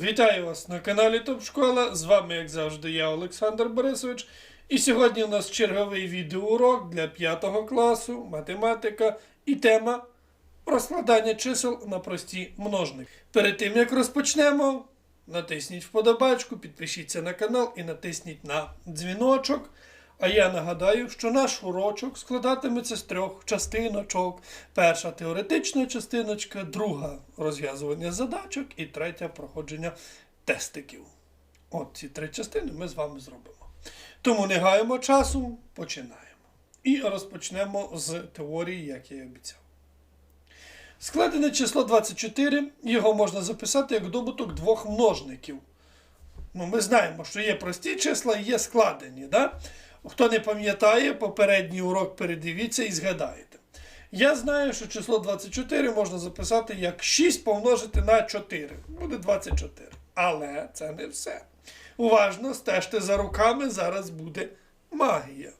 Вітаю вас на каналі Топ Школа. З вами, як завжди, я Олександр Борисович. І сьогодні у нас черговий відеоурок для 5 класу, математика і тема розкладання чисел на прості множники. Перед тим як розпочнемо, натисніть вподобачку, підпишіться на канал і натисніть на дзвіночок. А я нагадаю, що наш урочок складатиметься з трьох частиночок. Перша теоретична частиночка, друга розв'язування задачок і третя проходження тестиків. От ці три частини ми з вами зробимо. Тому не гаємо часу, починаємо. І розпочнемо з теорії, як я і обіцяв. Складене число 24, його можна записати як добуток двох множників. Ну, ми знаємо, що є прості числа і є складені. Да? Хто не пам'ятає, попередній урок передивіться і згадаєте. Я знаю, що число 24 можна записати як 6 помножити на 4. Буде 24. Але це не все. Уважно стежте за руками, зараз буде магія.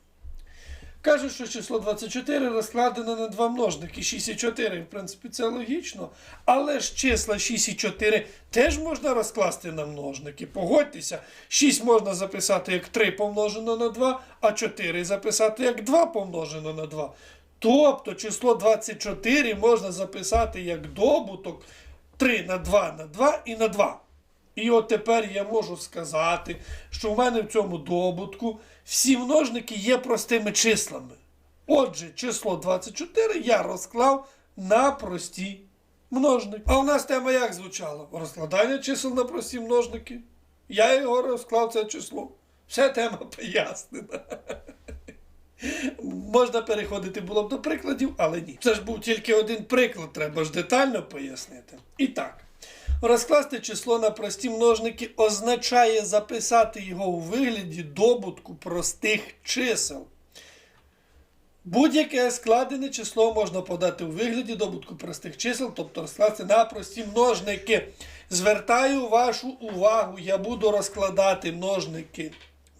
Каже, що число 24 розкладено на два множники 6 і 4. В принципі, це логічно. Але ж числа 6 і 4 теж можна розкласти на множники. Погодьтеся, 6 можна записати як 3 помножено на 2, а 4 записати як 2 помножено на 2. Тобто число 24 можна записати як добуток 3 на 2 на 2 і на 2. І от тепер я можу сказати, що в мене в цьому добутку всі множники є простими числами. Отже, число 24 я розклав на прості множники. А у нас тема як звучала? Розкладання чисел на прості множники. Я його розклав це число. Все тема пояснена. Можна переходити було б до прикладів, але ні. Це ж був тільки один приклад, треба ж детально пояснити. І так. Розкласти число на прості множники означає записати його у вигляді добутку простих чисел. Будь-яке складене число можна подати у вигляді добутку простих чисел, тобто розкласти на прості множники. Звертаю вашу увагу, я буду розкладати множники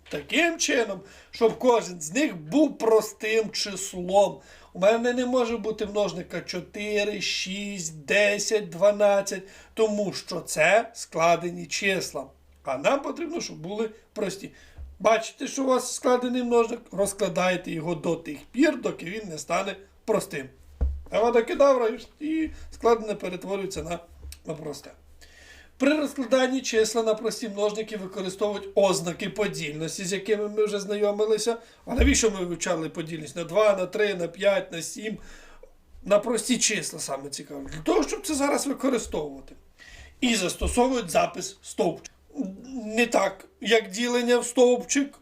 таким чином, щоб кожен з них був простим числом. У мене не може бути множника 4, 6, 10, 12, тому що це складені числа. А нам потрібно, щоб були прості. Бачите, що у вас складений множник, розкладаєте його до тих пір, доки він не стане простим. А кедавра і складене перетворюється на просте. При розкладанні числа на прості множники використовують ознаки подільності, з якими ми вже знайомилися. А навіщо ми вивчали подільність на 2, на 3, на 5, на 7, на прості числа саме цікаво. Для того, щоб це зараз використовувати. І застосовують запис стовпчик. Не так, як ділення в стовпчик.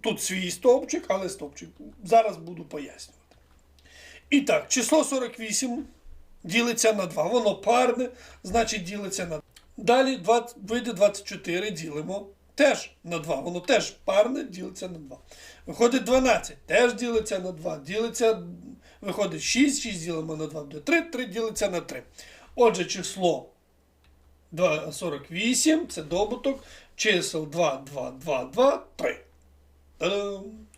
Тут свій стовпчик, але стовпчик. Зараз буду пояснювати. І так, число 48 ділиться на 2. Воно парне, значить ділиться на 2. Далі 20, вийде 24, ділимо теж на 2. Воно теж парне ділиться на 2. Виходить 12, теж ділиться на 2. Ділиться, виходить 6, 6 ділимо на 2, буде 3, 3 ділиться на 3. Отже, число 2, 48 це добуток чисел 2, 2, 2, 2, 3.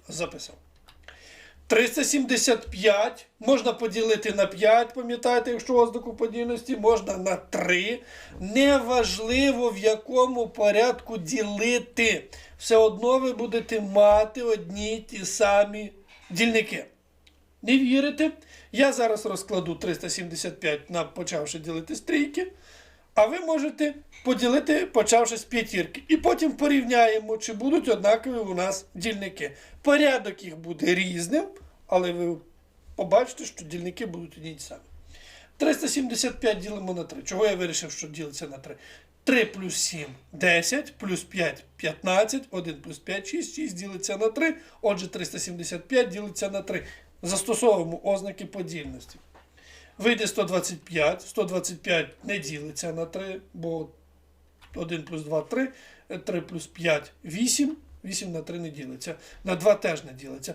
Записав. 375 можна поділити на 5, пам'ятаєте, якщо ознаку подільності, можна на 3. Неважливо, в якому порядку ділити. Все одно ви будете мати одні ті самі дільники. Не вірите? Я зараз розкладу 375, на почавши ділити з трійки. А ви можете поділити, почавши з п'ятірки. І потім порівняємо, чи будуть однакові у нас дільники. Порядок їх буде різним, але ви побачите, що дільники будуть одні й самі. 375 ділимо на 3. Чого я вирішив, що ділиться на 3? 3 плюс 7 10, плюс 5 15, 1 плюс 5 6, 6 ділиться на 3. Отже, 375 ділиться на 3. Застосовуємо ознаки подільності. Вийде 125. 125 не ділиться на 3, бо 1 плюс 2 3, 3 плюс 5 8. 8 на 3 не ділиться. На 2 теж не ділиться.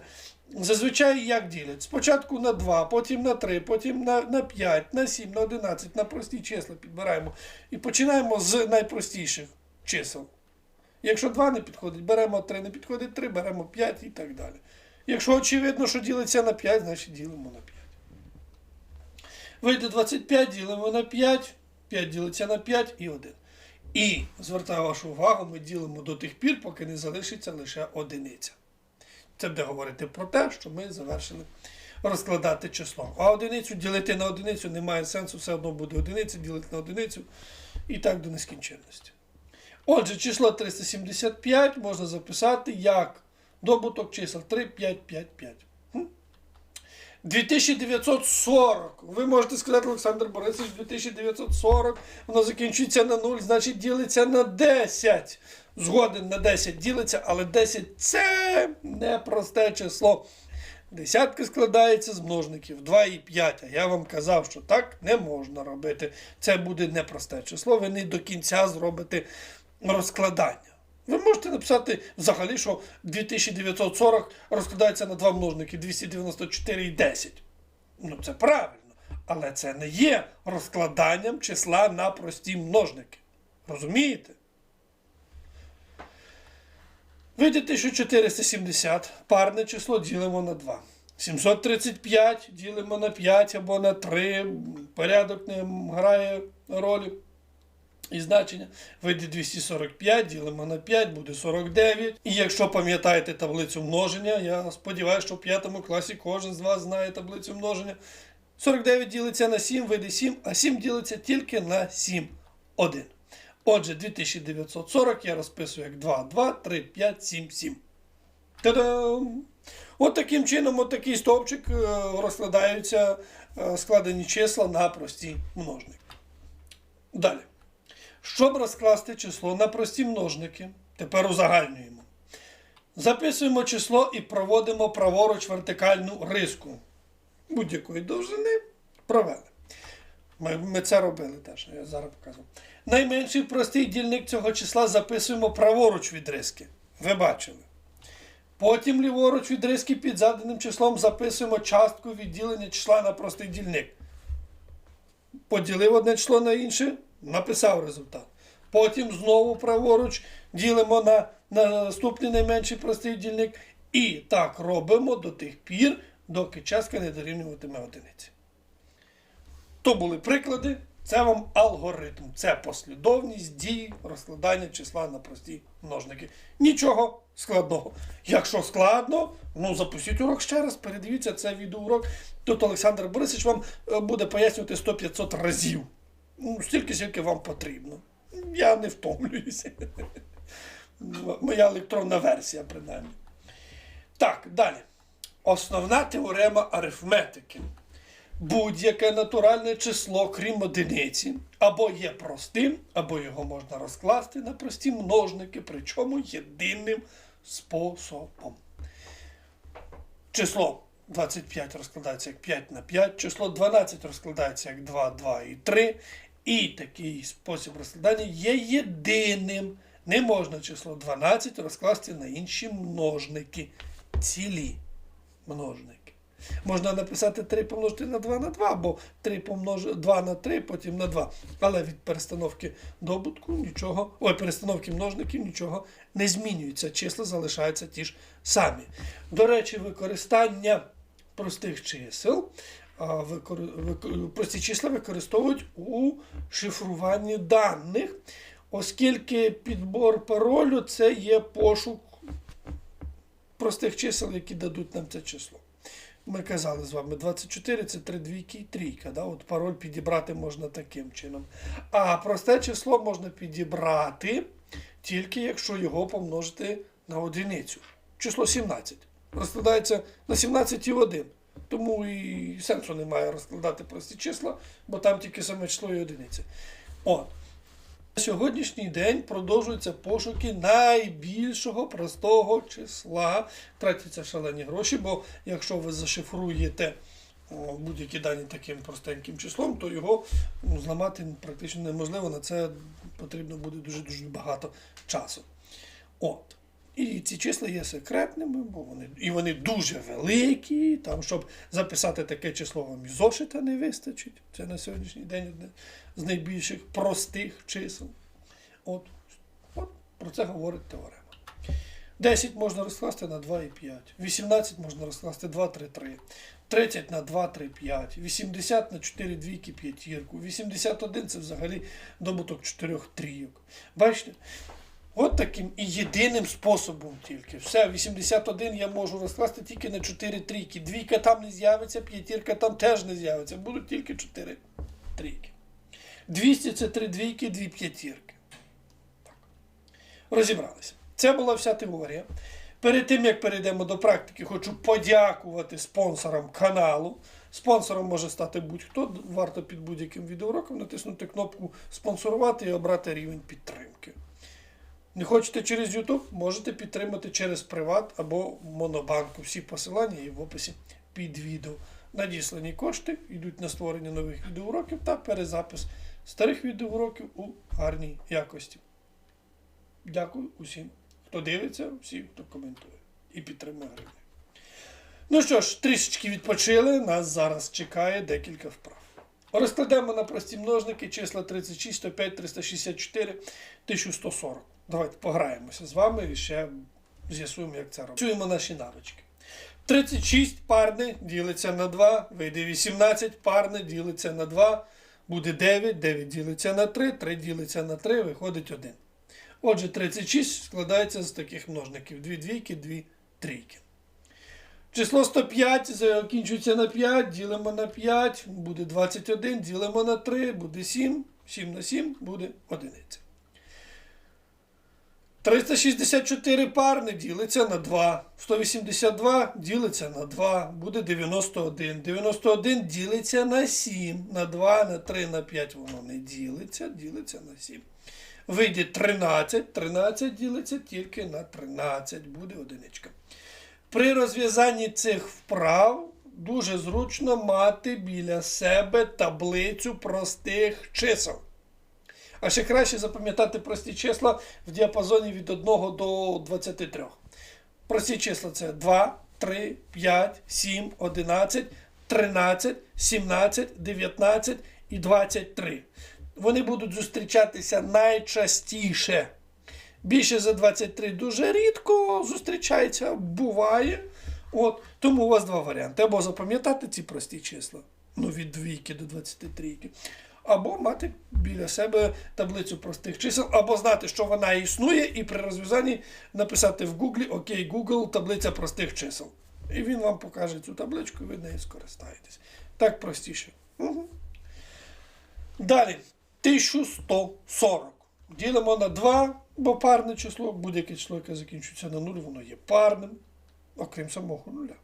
Зазвичай як ділять? Спочатку на 2, потім на 3, потім на, на 5, на 7, на 11, на прості числа підбираємо. І починаємо з найпростіших чисел. Якщо 2 не підходить, беремо 3, не підходить 3, беремо 5 і так далі. Якщо очевидно, що ділиться на 5, значить ділимо на 5. Вийде 25, ділимо на 5, 5 ділиться на 5 і 1. І звертаю вашу увагу, ми ділимо до тих пір, поки не залишиться лише одиниця. Це буде говорити про те, що ми завершили розкладати число. А одиницю ділити на одиницю немає сенсу, все одно буде одиниця, ділити на одиницю і так до нескінченності. Отже, число 375 можна записати як добуток чисел 3, 5, 5, 5. Хм? 2940. Ви можете сказати, Олександр Борисович, 2940. Воно закінчується на 0, значить ділиться на 10. Згоден на 10 ділиться, але 10 це непросте число. Десятки складається з множників 2 і 5. А я вам казав, що так не можна робити. Це буде непросте число. Ви не до кінця зробите розкладання. Ви можете написати взагалі, що 2940 розкладається на два множники 294 і 10. Ну, це правильно. Але це не є розкладанням числа на прості множники. Розумієте? Вийде 1470, парне число ділимо на 2. 735 ділимо на 5 або на 3. Порядок не грає ролі і значення. Вийде 245, ділимо на 5, буде 49. І якщо пам'ятаєте таблицю множення, я сподіваюся, що в 5 класі кожен з вас знає таблицю множення. 49 ділиться на 7, вийде 7, а 7 ділиться тільки на 7. 1. Отже, 2940 я розписую як 2, 2, 3, 5, 7, 7. Та-дам! От таким чином, от такий стовпчик е, розкладаються е, складені числа на прості множники. Далі. Щоб розкласти число на прості множники, тепер узагальнюємо. Записуємо число і проводимо праворуч вертикальну риску будь-якої довжини. Провели. Ми, ми це робили теж, я зараз покажу. Найменший простий дільник цього числа записуємо праворуч від риски. Ви бачили. Потім ліворуч від риски під заданим числом записуємо частку відділення числа на простий дільник. Поділив одне число на інше, написав результат. Потім знову праворуч ділимо на, на наступний найменший простий дільник. І так робимо до тих пір, доки частка не дорівнюватиме одиниці. То були приклади, це вам алгоритм. Це послідовність дій розкладання числа на прості множники. Нічого складного. Якщо складно, ну запустіть урок ще раз, передивіться це відеоурок. Тут Олександр Борисович вам е, буде пояснювати 100-500 разів. Ну, стільки, скільки вам потрібно. Я не втомлююся. Моя електронна версія, принаймні. Так, далі. Основна теорема арифметики. Будь-яке натуральне число, крім одиниці, або є простим, або його можна розкласти на прості множники, причому єдиним способом. Число 25 розкладається як 5 на 5, число 12 розкладається як 2, 2 і 3. І такий спосіб розкладання є єдиним. Не можна число 12 розкласти на інші множники. Цілі множники. Можна написати 3 помножити на 2 на 2, або 3 помнож... 2 на 3, потім на 2. Але від перестановки добутку нічого, ой, перестановки множників нічого не змінюється. Числа залишаються ті ж самі. До речі, використання простих чисел. Викор... Прості числа використовують у шифруванні даних, оскільки підбор паролю це є пошук простих чисел, які дадуть нам це число. Ми казали з вами, 24 це 3 двійки і трійка. Да? От пароль підібрати можна таким чином. А просте число можна підібрати тільки якщо його помножити на одиницю. Число 17. Розкладається на 17 і 1. Тому і сенсу немає розкладати прості числа, бо там тільки саме число і одиниця. От. На сьогоднішній день продовжуються пошуки найбільшого простого числа. Тратяться шалені гроші, бо якщо ви зашифруєте будь-які дані таким простеньким числом, то його ну, зламати практично неможливо. На це потрібно буде дуже-дуже багато часу. От. І ці числа є секретними, бо вони і вони дуже великі. Там, щоб записати таке число, вам і зошита не вистачить. Це на сьогоднішній день одне з найбільших простих чисел. От, от про це говорить теорема. 10 можна розкласти на 2 і 5. 18 можна розкласти 2, 3, 3. 30 на 2, 3, 5. 80 на 4 двійки, п'ятірку. 81 це взагалі добуток 4 трійок. Бачите? От таким і єдиним способом тільки. Все, 81 я можу розкласти тільки на 4 трійки. Двійка там не з'явиться, п'ятірка там теж не з'явиться. Будуть тільки 4 трійки. 200 це 3 двійки, 2 п'ятірки. Так. Розібралися. Це була вся теорія. Перед тим, як перейдемо до практики, хочу подякувати спонсорам каналу. Спонсором може стати будь-хто. Варто під будь-яким відеоуроком натиснути кнопку спонсорувати і обрати рівень підтримки. Не хочете через YouTube, можете підтримати через Приват або Монобанку. Всі посилання є в описі під відео. Надіслані кошти йдуть на створення нових відеоуроків та перезапис старих відеоуроків у гарній якості. Дякую усім, хто дивиться, всім, хто коментує і підтримує гривню. Ну що ж, трішечки відпочили, нас зараз чекає декілька вправ. Розкладемо на прості множники числа 36, 105, 364, 1140. Давайте пограємося з вами і ще з'ясуємо, як це робити. Чуємо наші навички. 36 парне ділиться на 2, вийде 18, парне ділиться на 2, буде 9, 9 ділиться на 3, 3 ділиться на 3, виходить 1. Отже, 36 складається з таких множників: 2 двійки, 2 трійки. Число 105 закінчується на 5, ділимо на 5, буде 21, ділимо на 3, буде 7, 7 на 7 буде 1. 364 парне ділиться на 2. 182 ділиться на 2, буде 91. 91 ділиться на 7. На 2, на 3, на 5 воно не ділиться, ділиться на 7. Вийде 13. 13 ділиться тільки на 13, буде одиничка. При розв'язанні цих вправ дуже зручно мати біля себе таблицю простих чисел. А ще краще запам'ятати прості числа в діапазоні від 1 до 23. Прості числа це 2, 3, 5, 7, 11, 13, 17, 19 і 23. Вони будуть зустрічатися найчастіше. Більше за 23 дуже рідко зустрічається, буває. От, Тому у вас два варіанти. Або запам'ятати ці прості числа, ну від двійки до 23, або мати біля себе таблицю простих чисел, або знати, що вона існує, і при розв'язанні написати в Гуглі Окей, Google, таблиця простих чисел. І він вам покаже цю табличку, і ви нею скористаєтесь. Так простіше. Угу. Далі, 1140. Ділимо на 2, бо парне число, будь-яке число, яке закінчується на 0, воно є парним, окрім самого нуля.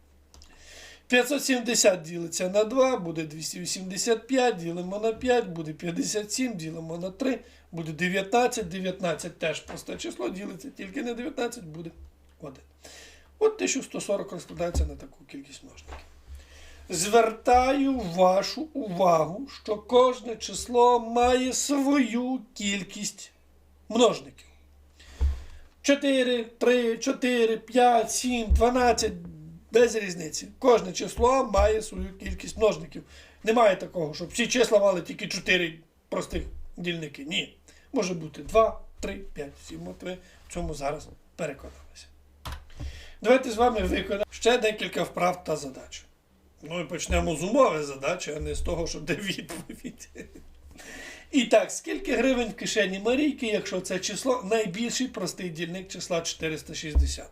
570 ділиться на 2, буде 285, ділимо на 5, буде 57, ділимо на 3, буде 19. 19 теж просте число, ділиться тільки на 19, буде 1. От 1140 розкладається на таку кількість множників. Звертаю вашу увагу, що кожне число має свою кількість множників. 4, 3, 4, 5, 7, 12, без різниці. Кожне число має свою кількість множників. Немає такого, щоб всі числа мали тільки 4 простих дільники. Ні. Може бути 2, 3, 5, 7. От ви в цьому зараз переконалися. Давайте з вами виконаємо ще декілька вправ та задач. Ну і почнемо з умови задачі, а не з того, що де відповідь. І так, скільки гривень в кишені Марійки, якщо це число найбільший простий дільник числа 460?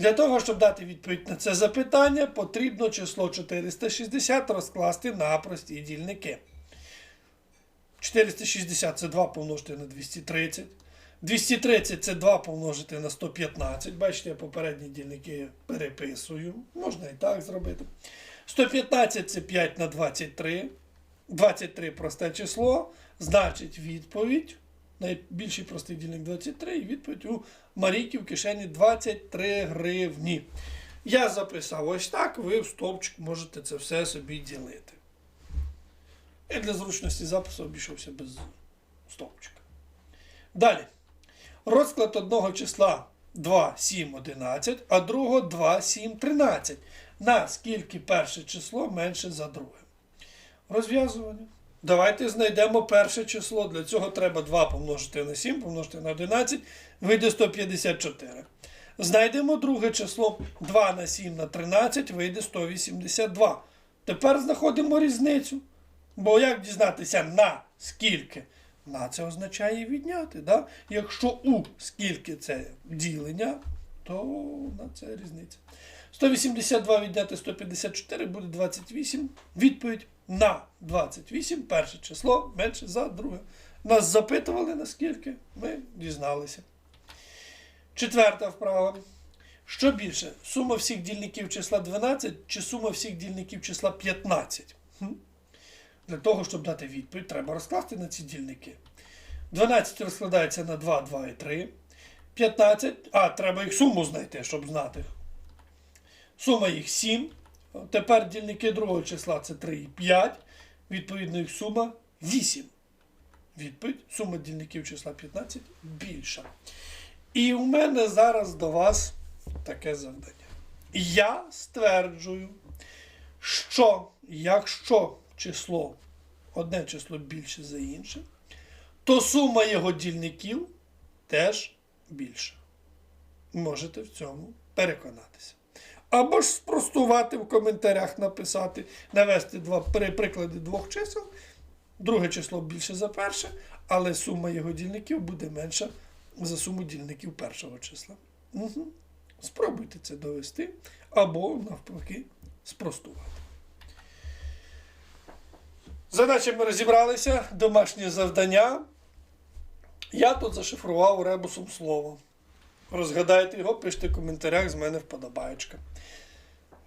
Для того, щоб дати відповідь на це запитання, потрібно число 460 розкласти на прості дільники. 460 це 2 помножити на 230. 230 це 2 помножити на 115. Бачите, я попередні дільники переписую. Можна і так зробити. 115 це 5 на 23. 23 просте число. Значить, відповідь. Найбільший простий дільник 23, і відповідь у Марійки в кишені 23 гривні. Я записав ось так, ви в стовпчик можете це все собі ділити. І для зручності запису обійшовся без стовпчика. Далі. Розклад одного числа 2, 7, 11, а другого 2, 7, 13. Наскільки перше число менше за друге. Розв'язування. Давайте знайдемо перше число. Для цього треба 2 помножити на 7, помножити на 11, вийде 154. Знайдемо друге число 2 на 7 на 13 вийде 182. Тепер знаходимо різницю. Бо як дізнатися на скільки? На це означає відняти. Да? Якщо у скільки це ділення, то на це різниця. 182 відняти 154 буде 28. Відповідь на 28. Перше число менше за друге. Нас запитували наскільки, ми дізналися. Четверта вправа. Що більше? Сума всіх дільників числа 12 чи сума всіх дільників числа 15? Хм? Для того, щоб дати відповідь, треба розкласти на ці дільники. 12 розкладається на 2, 2 і 3. 15. А, треба їх суму знайти, щоб знати. Сума їх 7. Тепер дільники другого числа це 3 і 5. Відповідно, їх сума 8. Відповідь. Сума дільників числа 15 більша. І у мене зараз до вас таке завдання. Я стверджую, що якщо число, одне число більше за інше, то сума його дільників теж більша. Можете в цьому переконатися. Або ж спростувати в коментарях, написати, навести два приклади двох чисел. Друге число більше за перше, але сума його дільників буде менша за суму дільників першого числа. Угу. Спробуйте це довести, або, навпаки, спростувати. Задачами розібралися. Домашнє завдання. Я тут зашифрував ребусом слово. Розгадайте його, пишіть в коментарях, з мене вподобаєчка.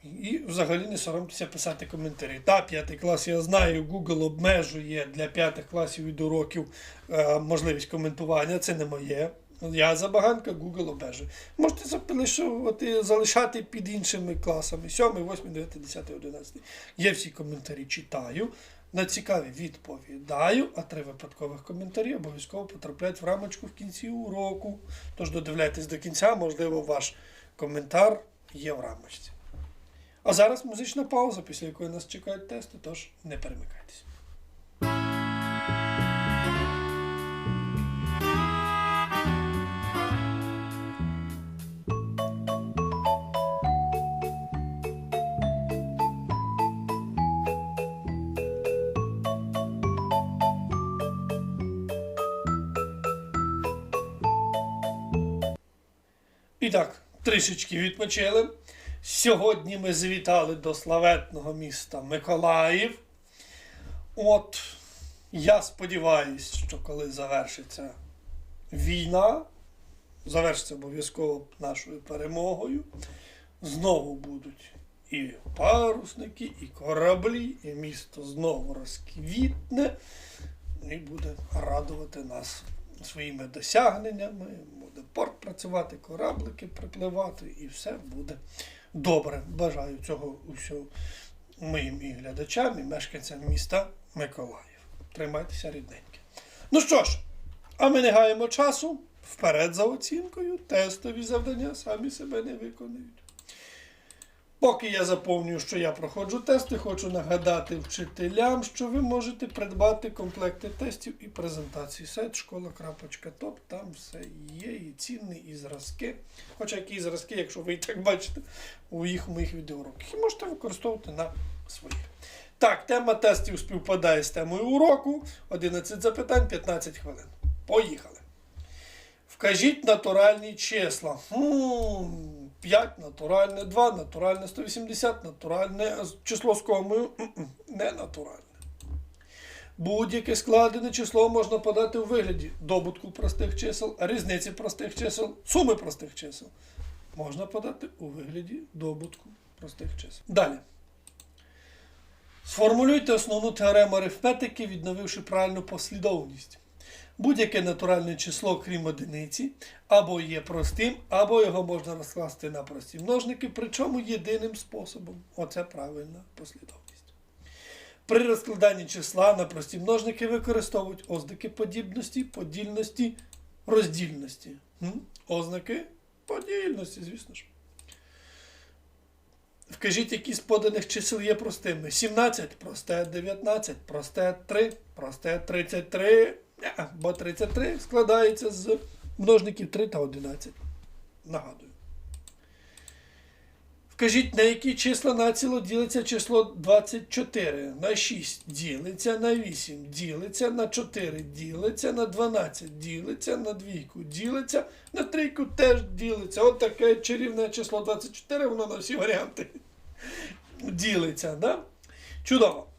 І взагалі не соромтеся писати коментарі. Та, п'ятий клас, я знаю, Google обмежує для п'ятих класів відеоуроків е, можливість коментування. Це не моє. Я забаганка, Google обмежує. Можете запилишувати, залишати під іншими класами. 7, 8, 9, 10, 11. Я всі коментарі читаю. На цікаві відповідаю, а три випадкових коментарі обов'язково потрапляють в рамочку в кінці уроку. Тож додивляйтесь до кінця, можливо, ваш коментар є в рамочці. А зараз музична пауза, після якої нас чекають тести, тож не перемикайтесь. І так, трішечки відпочили. Сьогодні ми завітали до славетного міста Миколаїв. От я сподіваюся, що коли завершиться війна, завершиться обов'язково нашою перемогою, знову будуть і парусники, і кораблі, і місто знову розквітне і буде радувати нас своїми досягненнями. Порт працювати, кораблики припливати, і все буде добре. Бажаю цього усього моїм і глядачам, і мешканцям міста Миколаїв. Тримайтеся рідненькі. Ну що ж, а ми не гаємо часу. Вперед за оцінкою, тестові завдання самі себе не виконують. Поки я заповнюю, що я проходжу тести, хочу нагадати вчителям, що ви можете придбати комплекти тестів і презентацій. Сайт школа.топ, там все є, і ціни, і зразки. Хоча які зразки, якщо ви і так бачите, у їх моїх відеоуроках. І можете використовувати на своїх. Так, тема тестів співпадає з темою уроку. 11 запитань, 15 хвилин. Поїхали. Вкажіть натуральні числа. Хм, 5 натуральне, 2 натуральне, 180 натуральне, число з комою не натуральне. Будь-яке складене число можна подати у вигляді добутку простих чисел, різниці простих чисел, суми простих чисел. Можна подати у вигляді добутку простих чисел. Далі. Сформулюйте основну теорему арифметики, відновивши правильну послідовність. Будь-яке натуральне число, крім одиниці, або є простим, або його можна розкласти на прості множники, причому єдиним способом. Оце правильна послідовність. При розкладанні числа на прості множники використовують ознаки подібності, подільності, роздільності. Ознаки подільності, звісно ж. Вкажіть, які з поданих чисел є простими. 17 просте 19, просте 3, просте 33. Ня, Бо 33 складається з множників 3 та 11. Нагадую. Вкажіть, на які числа націло ділиться число 24, на 6 ділиться, на 8 ділиться, на 4 ділиться, на 12 ділиться, на двійку ділиться, на трійку теж ділиться. От таке чарівне число 24, воно на всі варіанти ділиться. Да? Чудово.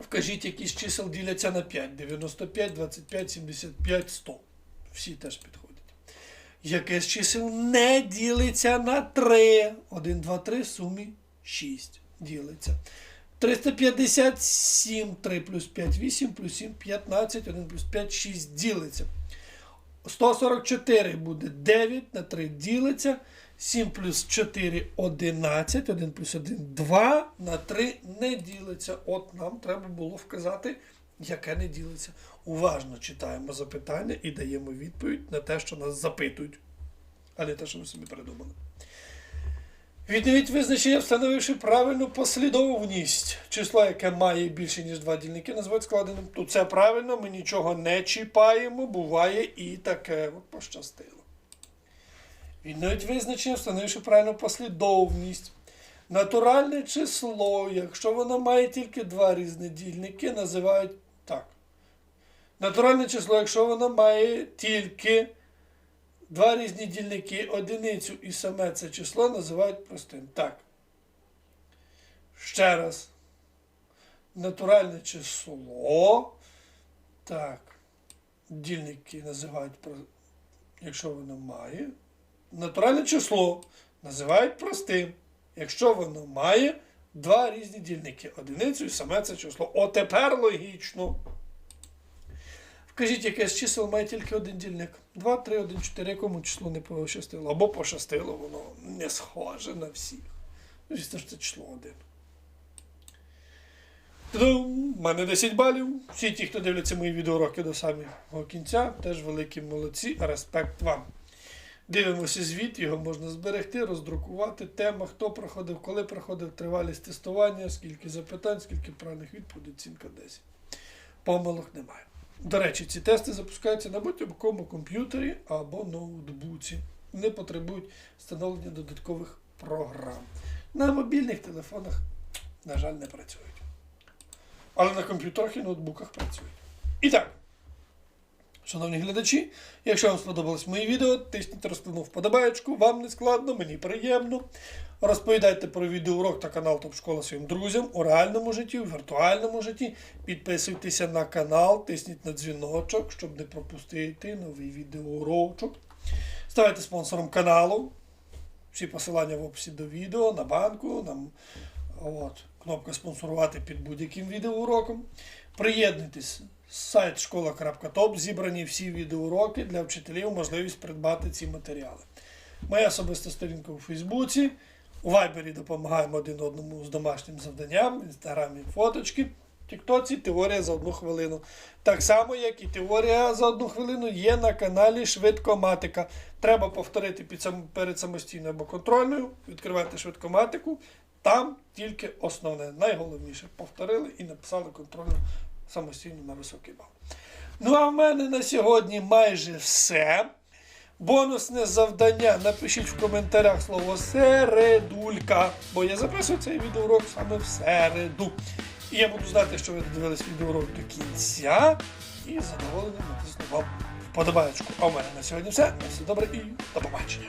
Вкажіть, які з чисел діляться на 5. 95, 25, 75, 100. Всі теж підходять. Яке з чисел не ділиться на 3? 1, 2, 3, в сумі 6 ділиться. 357, 3 плюс 5, 8, плюс 7, 15, 1 плюс 5, 6 ділиться. 144 буде 9 на 3 ділиться. 7 плюс 4 11, 1 плюс 1 2 на 3 не ділиться. От нам треба було вказати, яке не ділиться. Уважно читаємо запитання і даємо відповідь на те, що нас запитують, а не те, що ми собі придумали. Відновіть визначення, встановивши правильну послідовність. Число, яке має більше, ніж два дільники, називають складеним. Тут це правильно, ми нічого не чіпаємо, буває і таке. От пощастило. Відновіть визначення, встановивши правильну послідовність. Натуральне число, якщо воно має тільки два різні дільники, називають так. Натуральне число, якщо воно має тільки два різні дільники, одиницю і саме це число називають простим. Так. Ще раз. Натуральне число. Так. Дільники називають, якщо воно має. Натуральне число називають простим, якщо воно має два різні дільники. Одиницю і саме це число. О, тепер логічно. Вкажіть, яке з чисел має тільки один дільник. 2, 3, 1, 4, якому числу не пощастило. Або пощастило, воно не схоже на всіх. Ну, Звісно ж, це число один. Тудум! У мене 10 балів. Всі ті, хто дивляться мої відеоуроки до самого кінця, теж великі молодці. Респект вам. Дивимося звіт, його можна зберегти, роздрукувати. Тема, хто проходив, коли проходив, тривалість тестування, скільки запитань, скільки правильних відповідей, оцінка 10. Помилок немає. До речі, ці тести запускаються на будь-якому комп'ютері або ноутбуці. Не потребують встановлення додаткових програм. На мобільних телефонах, на жаль, не працюють. Але на комп'ютерах і ноутбуках працюють. І так. Шановні глядачі, якщо вам сподобалось моє відео, тисніть розкладну вподобаєчку, вам не складно, мені приємно. Розповідайте про відеоурок та канал Топ Школа своїм друзям у реальному житті, у віртуальному житті. Підписуйтеся на канал, тисніть на дзвіночок, щоб не пропустити новий відеоурочок. Ставайте спонсором каналу. Всі посилання в описі до відео, на банку, на от, кнопка спонсорувати під будь-яким відеоуроком. Приєднуйтесь сайт школа.топ, зібрані всі відеоуроки для вчителів, можливість придбати ці матеріали. Моя особиста сторінка у Фейсбуці. У Вайбері допомагаємо один одному з домашнім завданням, в інстаграмі фоточки. В Тіктоці теорія за одну хвилину. Так само, як і теорія за одну хвилину є на каналі Швидкоматика. Треба повторити під перед самостійною або контрольною. Відкривайте швидкоматику. Там тільки основне, найголовніше. Повторили і написали контрольну самостійно на високий бал. Ну а в мене на сьогодні майже все. Бонусне завдання. Напишіть в коментарях слово середулька, бо я записую цей відеоурок саме в середу. І я буду знати, що ви додивились відеоурок до кінця. І з задоволенням натисну вам вподобаєчку. А у мене на сьогодні все. На все добре і до побачення.